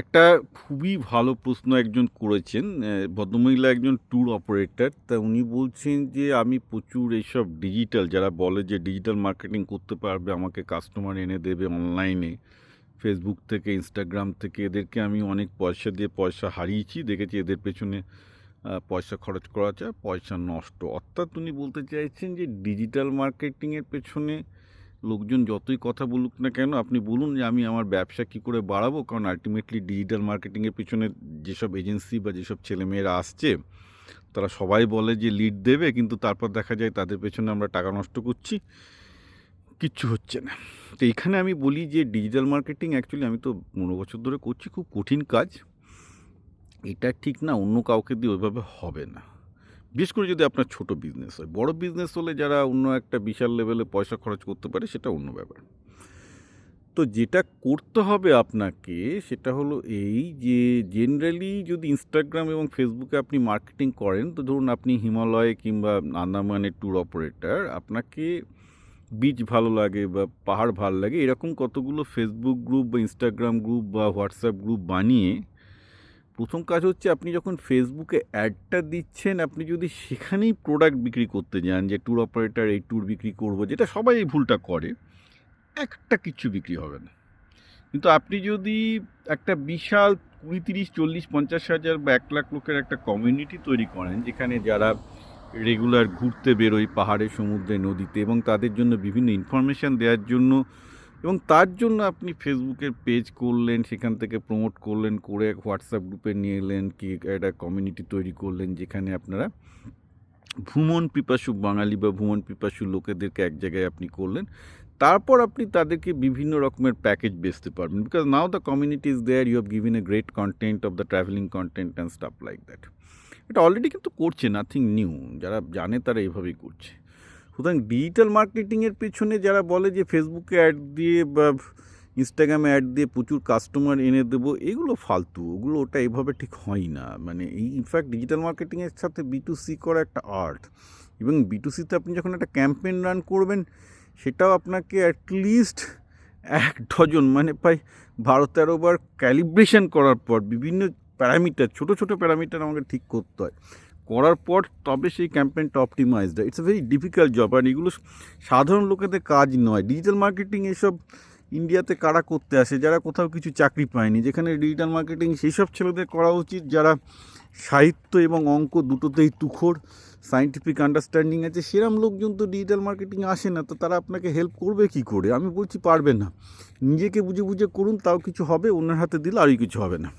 একটা খুবই ভালো প্রশ্ন একজন করেছেন ভদ্রমহিলা একজন ট্যুর অপারেটর তা উনি বলছেন যে, আমি প্রচুর এইসব ডিজিটাল যারা বলে যে ডিজিটাল মার্কেটিং করতে পারবে, আমাকে কাস্টমার এনে দেবে অনলাইনে ফেসবুক থেকে ইনস্টাগ্রাম থেকে, এদেরকে আমি অনেক পয়সা দিয়ে পয়সা হারিয়েছি, দেখেছি এদের পেছনে পয়সা খরচ করা যায় পয়সা নষ্ট। অর্থাৎ উনি বলতে চাইছেন যে ডিজিটাল মার্কেটিংয়ের পেছনে লোকজন যতই কথা বলুক না কেন, আপনি বলুন যে আমি আমার ব্যবসা কী করে বাড়াবো? কারণ আলটিমেটলি ডিজিটাল মার্কেটিংয়ের পিছনে যেসব এজেন্সি বা যেসব ছেলেমেয়েরা আসছে, তারা সবাই বলে যে লিড দেবে, কিন্তু তারপর দেখা যায় তাদের পেছনে আমরা টাকা নষ্ট করছি, কিচ্ছু হচ্ছে না। তো এখানে আমি বলি যে ডিজিটাল মার্কেটিং অ্যাকচুয়ালি আমি তো পনেরো বছর ধরে করছি, খুব কঠিন কাজ। এটা ঠিক না, অন্য কাউকে দিয়ে ওইভাবে হবে না। বিশেষ করে যদি আপনার ছোট বিজনেস হয়, বড় বিজনেস হলে যারা অন্য একটা বিশাল লেভেলে পয়সা খরচ করতে পারে, সেটা অন্য ব্যাপার। তো যেটা করতে হবে আপনাকে, সেটা হলো এই যে জেনারেলি যদি ইনস্টাগ্রাম এবং ফেসবুকে আপনি মার্কেটিং করেন, তো ধরুন আপনি হিমালয়ে কিংবা আন্দামানের ট্যুর অপারেটর আপনাকে বিচ ভালো লাগে বা পাহাড় ভালো লাগে, এরকম কতগুলো ফেসবুক গ্রুপ বা ইনস্টাগ্রাম গ্রুপ বা হোয়াটসঅ্যাপ গ্রুপ বানিয়ে প্রথম কাজ হচ্ছে আপনি যখন ফেসবুকে অ্যাডটা দিচ্ছেন, আপনি যদি সেখানেই প্রোডাক্ট বিক্রি করতে যান, যে ট্যুর অপারেটার এই ট্যুর বিক্রি করব, যেটা সবাই এই ভুলটা করে, একটা কিচ্ছু বিক্রি হবে না। কিন্তু আপনি যদি একটা বিশাল কুড়ি তিরিশ, চল্লিশ, পঞ্চাশ হাজার বা এক লাখ লোকের একটা কমিউনিটি তৈরি করেন, যেখানে যারা রেগুলার ঘুরতে বেরোয় পাহাড়ে, সমুদ্রে, নদীতে এবং তাদের জন্য বিভিন্ন ইনফরমেশান দেওয়ার জন্য এবং তার জন্য আপনি ফেসবুকের পেজ করলেন, সেখান থেকে প্রমোট করলেন, করে হোয়াটসঅ্যাপ গ্রুপে নিয়ে এলেন, কি একটা কমিউনিটি তৈরি করলেন, যেখানে আপনারা ভ্রমণ পিপাসু বাঙালি বা ভ্রমণ পিপাসু লোকেদেরকে এক জায়গায় আপনি করলেন। তারপর আপনি তাদেরকে বিভিন্ন রকমের প্যাকেজ বেচতে পারবেন। Because now the community is there you have given a great content of the traveling content and stuff like that এটা অলরেডি কিন্তু করছে নাথিং নিউ যারা জানে তারা এভাবেই করছে। সুতরাং ডিজিটাল মার্কেটিংয়ের পেছনে যারা বলে যে ফেসবুকে অ্যাড দিয়ে বা ইনস্টাগ্রামে অ্যাড দিয়ে প্রচুর কাস্টমার এনে দেবো, এগুলো ফালতু। ওগুলো ওটা এভাবে ঠিক হয় না। মানে এই ইনফ্যাক্ট ডিজিটাল মার্কেটিংয়ের সাথে বি টু সি করা একটা আর্ট এবং বি টু সিতে আপনি যখন একটা ক্যাম্পেন রান করবেন, সেটাও আপনাকে অ্যাটলিস্ট এক ডজন মানে প্রায় বারো তেরো বার ক্যালিব্রেশন করার পর বিভিন্ন প্যারামিটার, ছোটো ছোটো প্যারামিটার আমাকে ঠিক করতে হয়। করার পর তবে সেই ক্যাম্পেইনটা optimised it's a very difficult job আর এগুলো সাধারণ লোকেদের কাজ নয়। ডিজিটাল মার্কেটিং এসব ইন্ডিয়াতে কারা করতে আসে? যারা কোথাও কিছু চাকরি পায়নি। যেখানে ডিজিটাল মার্কেটিং সেই সব ছেলেদের করা উচিত যারা সাহিত্য এবং অঙ্ক দুটোতেই তুখোর সাইন্টিফিক আন্ডারস্ট্যান্ডিং আছে। সেরম লোকজন তো ডিজিটাল মার্কেটিং আসে না, তো তারা আপনাকে হেল্প করবে কি করে? আমি বলছি পারবে না। নিজেকে বুঝে বুঝে করুন, তাও কিছু হবে, অন্যের হাতে দিলে আরই কিছু হবে না।